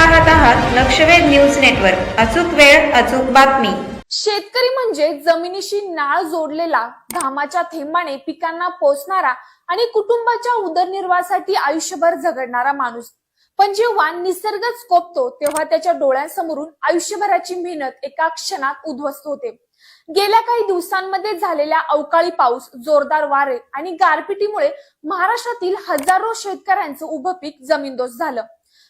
आहात लक्षवेध news network. अचूक वेळ अचूक बातमी. शेतकरी म्हणजे जमिनीशी नाळ जोडलेला घामाच्या थेंबाने पिकांना पोचणारा आणि कुटुंबाच्या उदरनिर्वाहासाठी आयुष्यभर झगडणारा माणूस. पण जेव्हा निसर्गच कोपतो तेव्हा त्याच्या डोळ्यांसमोरून आयुष्यभराची मेहनत एका क्षणात उद्ध्वस्त होते. गेल्या काही दिवसांमध्ये झालेल्या अवकाळी पाऊस जोरदार वारे आणि गारपिटीमुळे महाराष्ट्रातील हजारो शेतकऱ्यांचं उभं पीक जमीनदोस्त झालं.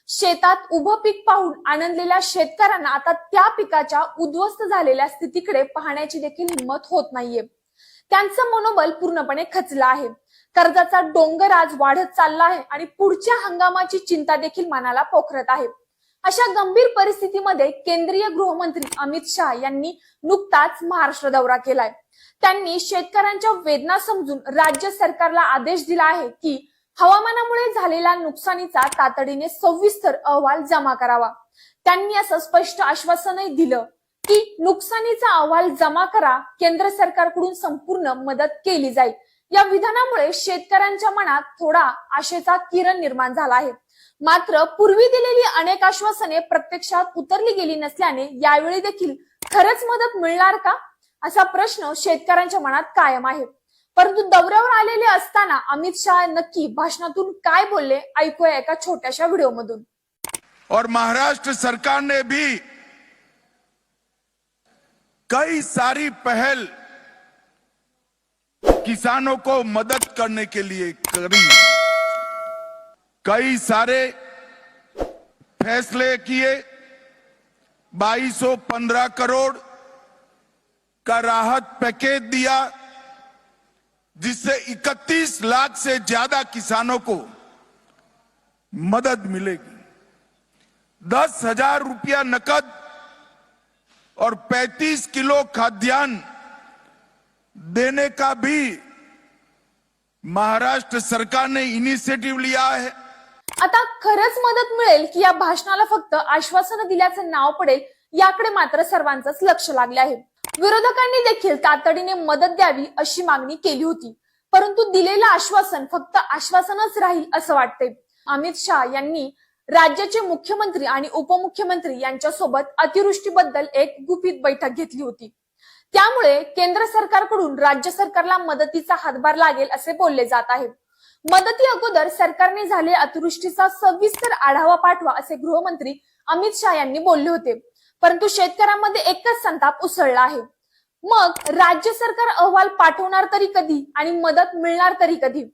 शेतात उभं पीक पाहून आनंदलेल्या शेतकऱ्यांना आता त्या पिकाच्या उद्ध्वस्त झालेल्या स्थितीकडे पाहण्याची देखील हिंमत होत नाहीये. त्यांचं मनोबल पूर्णपणे खचलं आहे. कर्जाचा डोंगर आज वाढत चालला आहे आणि पुढच्या हंगामाची चिंता देखील मनाला पोखरत आहे. अशा गंभीर परिस्थितीमध्ये केंद्रीय गृहमंत्री अमित शहा यांनी नुकताच महाराष्ट्र दौरा केलाय. त्यांनी शेतकऱ्यांच्या वेदना समजून राज्य सरकारला आदेश दिला आहे की हवामानामुळे झालेल्या नुकसानीचा तातडीने सविस्तर अहवाल जमा करावा. त्यांनी असं स्पष्ट आश्वासनही दिलं की नुकसानीचा अहवाल जमा करा केंद्र सरकारकडून संपूर्ण मदत केली जाईल. या विधानामुळे शेतकऱ्यांच्या मनात थोडा आशेचा किरण निर्माण झाला आहे. मात्र पूर्वी दिलेली अनेक आश्वासने प्रत्यक्षात उतरली गेली नसल्याने यावेळी देखील खरंच मदत मिळणार का? असा प्रश्न शेतकऱ्यांच्या मनात कायम आहे. परंतु दौऱ्यावर आलेले असताना अमित शहा नक्की भाषणातून काय बोलले ऐकूया एका छोट्याशा व्हिडिओमधून. और महाराष्ट्र सरकार ने भी कई सारी पहल किसानों को मदद करने के लिए करी। कई सारे फैसले किए। 2215 करोड़ का राहत पैकेज दिया। जिससे 31 लाख से ज्यादा किसानों को मदद मिलेगी। दस हजार रुपया नकद और 35 किलो खाद्यान्न देने का भी महाराष्ट्र सरकार ने इनिशिएटिव लिया है। आता खरंच मदत मिळेल की या भाषणाला फक्त आश्वासन दिल्याचं नाव पडेल याकडे मात्र सर्वांचंच लक्ष लागले आहे. विरोधकांनी देखील तातडीने मदत द्यावी अशी मागणी केली होती. परंतु दिलेलं आश्वासन फक्त आश्वासनच राहील असं वाटतंय. अमित शहा यांनी राज्याचे मुख्यमंत्री आणि उपमुख्यमंत्री यांच्यासोबत अतिवृष्टीबद्दल एक गुपित बैठक घेतली होती. त्यामुळे केंद्र सरकारकडून राज्य सरकारला मदतीचा हातभार लागेल असे बोलले जात आहे. मदती अगोदर सरकारने झाले अतिवृष्टीचा सविस्तर आढावा पाठवा असे गृहमंत्री अमित शहा यांनी बोलले होते. परंतु शेतकऱ्यांमध्ये एकच संताप उसळला आहे. मग राज्य सरकार अहवाल पाठवणार तरी कधी आणि मदत मिळणार तरी कधी?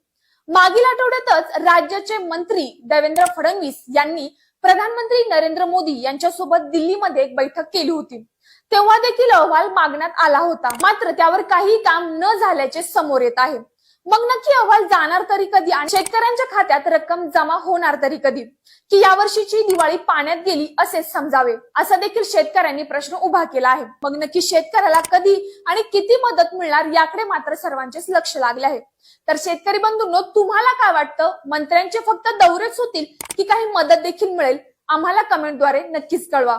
मागील आठवड्यातच राज्याचे मंत्री देवेंद्र फडणवीस यांनी प्रधानमंत्री नरेंद्र मोदी यांच्यासोबत दिल्लीमध्ये एक बैठक केली होती. तेव्हा देखील अहवाल मागण्यात आला होता. मात्र त्यावर काही काम न झाल्याचे समोर येत आहे. मग नक्की अहवाल जाणार तरी कधी? आणि शेतकऱ्यांच्या खात्यात रक्कम जमा होणार तरी कधी? की यावर्षीची दिवाळी पाण्यात गेली असे समजावे? असा देखील शेतकऱ्यांनी प्रश्न उभा केला आहे. मग नक्की शेतकऱ्याला कधी आणि किती मदत मिळणार याकडे मात्र सर्वांचेच लक्ष लागले आहे. तर शेतकरी बंधूंनो तुम्हाला काय वाटतं? मंत्र्यांचे फक्त दौरेच होतील की काही मदत देखील मिळेल? आम्हाला कमेंटद्वारे नक्कीच कळवा.